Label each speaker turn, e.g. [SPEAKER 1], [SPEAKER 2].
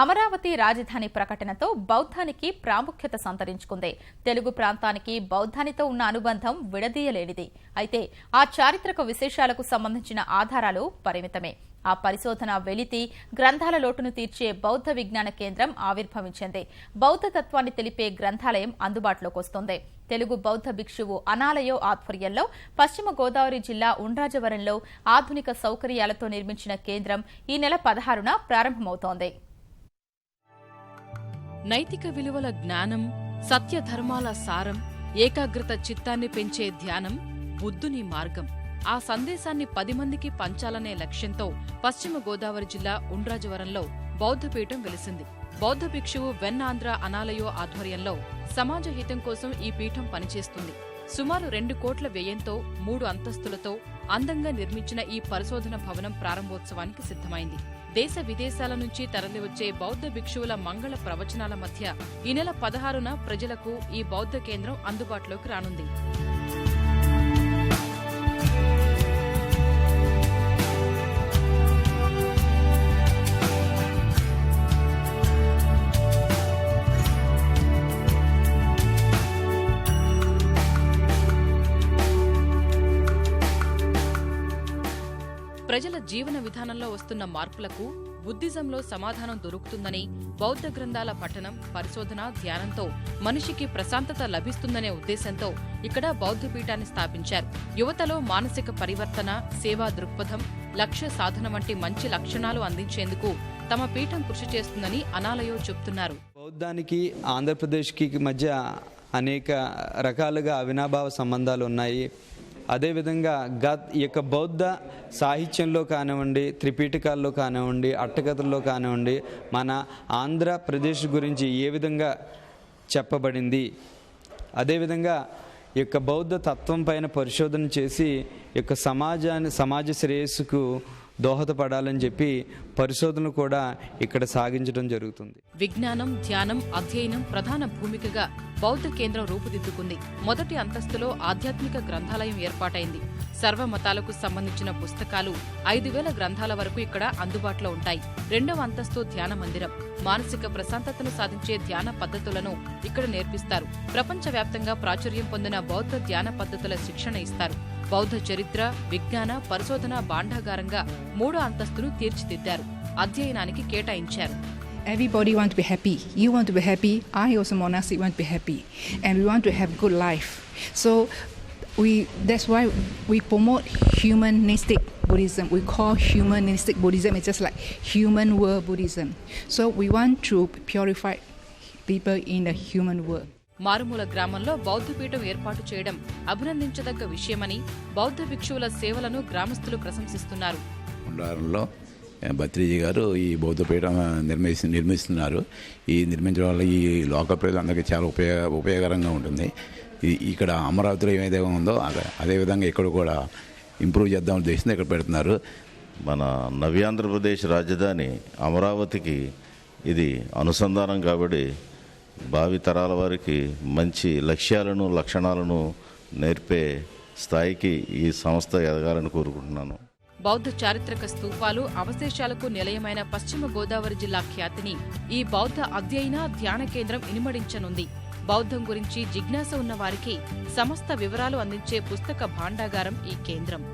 [SPEAKER 1] అమరావతి రాజధాని ప్రకటనతో బౌద్ధానికి ప్రాముఖ్యత సంతరించుకుంది. తెలుగు ప్రాంతానికి బౌద్ధానితో ఉన్న అనుబంధం విడదీయలేనిది. అయితే ఆ చారిత్రక విశేషాలకు సంబంధించిన ఆధారాలు పరిమితమే. ఆ పరిశోధన వెలితి గ్రంథాల లోటును తీర్చే బౌద్ధ విజ్ఞాన కేంద్రం ఆవిర్భవించింది. బౌద్ధ తత్వాన్ని తెలిపే గ్రంథాలయం అందుబాటులోకి వస్తోంది. తెలుగు బౌద్ధ భిక్షువు అనాలయో ఆధ్వర్యంలో పశ్చిమ గోదావరి జిల్లా ఉండ్రాజవరంలో ఆధునిక సౌకర్యాలతో నిర్మించిన కేంద్రం ఈ నెల పదహారున ప్రారంభమవుతోంది.
[SPEAKER 2] నైతిక విలువల జ్ఞానం సత్యధర్మాల సారం ఏకాగ్రత చిత్తాన్ని పెంచే ధ్యానం బుద్ధుని మార్గం. ఆ సందేశాన్ని పది మందికి పంచాలనే లక్ష్యంతో పశ్చిమ గోదావరి జిల్లా ఉండ్రాజవరంలో బౌద్ధపీఠం వెలిసింది. బౌద్ధ భిక్షువు వెన్నాంధ్ర అనాలయో ఆధ్వర్యంలో సమాజ హితం కోసం ఈ పీఠం పనిచేస్తుంది. సుమారు రెండు కోట్ల వ్యయంతో మూడు అంతస్తులతో అందంగా నిర్మించిన ఈ పరిశోధన భవనం ప్రారంభోత్సవానికి సిద్ధమైంది. దేశ విదేశాల నుంచి తరలివచ్చే బౌద్ధ భిక్షువుల మంగళ ప్రవచనాల మధ్య ఈ నెల పదహారున ప్రజలకు ఈ బౌద్ధ కేంద్రం అందుబాటులోకి రానుంది. ప్రజల జీవన విధానంలో వస్తున్న మార్పులకు బుద్ధిజంలో సమాధానం దొరుకుతుందని బౌద్ధ గ్రంథాల పఠనం పరిశోధన ధ్యానంతో మనిషికి ప్రశాంతత లభిస్తుందనే ఉద్దేశంతో ఇక్కడ బౌద్ధ పీఠాన్ని స్థాపించారు. యువతలో మానసిక పరివర్తన సేవా దృక్పథం లక్ష్య సాధన వంటి మంచి లక్షణాలు అందించేందుకు తమ పీఠం కృషి చేస్తుందని అనాలయో చెప్తున్నారు.
[SPEAKER 3] బౌద్ధానికి ఆంధ్రప్రదేశ్కి మధ్య అనేక రకాలుగా అవినాభావ సంబంధాలు ఉన్నాయి. అదేవిధంగా గత్ ఈ యొక్క బౌద్ధ సాహిత్యంలో కానివ్వండి త్రిపీఠకాల్లో కానివ్వండి అట్టకథల్లో కానివ్వండి మన ఆంధ్రప్రదేశ్ గురించి ఏ విధంగా చెప్పబడింది అదేవిధంగా ఈ యొక్క బౌద్ధ తత్వం పైన పరిశోధన చేసి ఈ యొక్క సమాజాన్ని సమాజ శ్రేయస్సుకు దోహదపడాలని చెప్పి పరిశోధనలు కూడా ఇక్కడ సాగించడం జరుగుతుంది.
[SPEAKER 2] విజ్ఞానం ధ్యానం అధ్యయనం ప్రధాన భూమికగా బౌద్ధ కేంద్రం రూపుదిద్దుకుంది. మొదటి అంతస్తులో ఆధ్యాత్మిక గ్రంథాలయం ఏర్పాటైంది. సర్వమతాలకు సంబంధించిన పుస్తకాలు ఐదు వేల గ్రంథాల వరకు ఇక్కడ అందుబాటులో ఉంటాయి. రెండవ అంతస్తు ధ్యాన మందిరం. మానసిక ప్రశాంతతను సాధించే ధ్యాన పద్ధతులను ఇక్కడ నేర్పిస్తారు. ప్రపంచవ్యాప్తంగా ప్రాచుర్యం పొందిన బౌద్ధ ధ్యాన పద్ధతుల శిక్షణ ఇస్తారు. బౌద్ధ చరిత్ర విజ్ఞాన పరిశోధన భాండాగారంగా మూడో అంతస్తును తీర్చిదిద్దారు అధ్యయనానికి కేటాయించారు
[SPEAKER 4] Everybody want to be happy. You want to be happy. I also monastic want to be happy, and we want to have good life. So we that's why we promote humanistic Buddhism. We call humanistic Buddhism. It's just like human world Buddhism. So we want to purify people in the human world.
[SPEAKER 2] మారుమూల గ్రామంలో బౌద్ధపీఠం ఏర్పాటు చేయడం అభినందించదగ్గ విషయమని బౌద్ధ భిక్షువుల సేవలను గ్రామస్తులు ప్రశంసిస్తున్నారు.
[SPEAKER 5] ఉండారంలో భత్రిజీ గారు ఈ బౌద్ధపీఠం నిర్మిస్తు నిర్మిస్తున్నారు. ఈ నిర్మించడం వల్ల ఈ లోక ప్రజలందరికీ చాలా ఉపయోగ ఉపయోగకరంగా ఉంటుంది. ఇక్కడ అమరావతిలో ఏదైతే ఉందో అదే అదేవిధంగా ఇక్కడ కూడా ఇంప్రూవ్ చేద్దాం ఉద్దేశంతో ఇక్కడ పెడుతున్నారు.
[SPEAKER 6] మన నవ్యాంధ్రప్రదేశ్ రాజధాని అమరావతికి ఇది అనుసంధానం కాబట్టి భావి తరాల వారికి మంచి లక్ష్యాలను లక్షణాలను నేర్పే స్థాయికి ఈ సంస్థ ఎదగాలని కోరుకుంటున్నాను.
[SPEAKER 2] బౌద్ధ చారిత్రక స్తూపాలు అవశేషాలకు నిలయమైన పశ్చిమ గోదావరి జిల్లా ఖ్యాతిని ఈ బౌద్ధ అధ్యయన ధ్యాన కేంద్రం ఇనుమడించనుంది. బౌద్ధం గురించి జిజ్ఞాస ఉన్న వారికి సమస్త వివరాలు అందించే పుస్తక భాండాగారం ఈ కేంద్రం.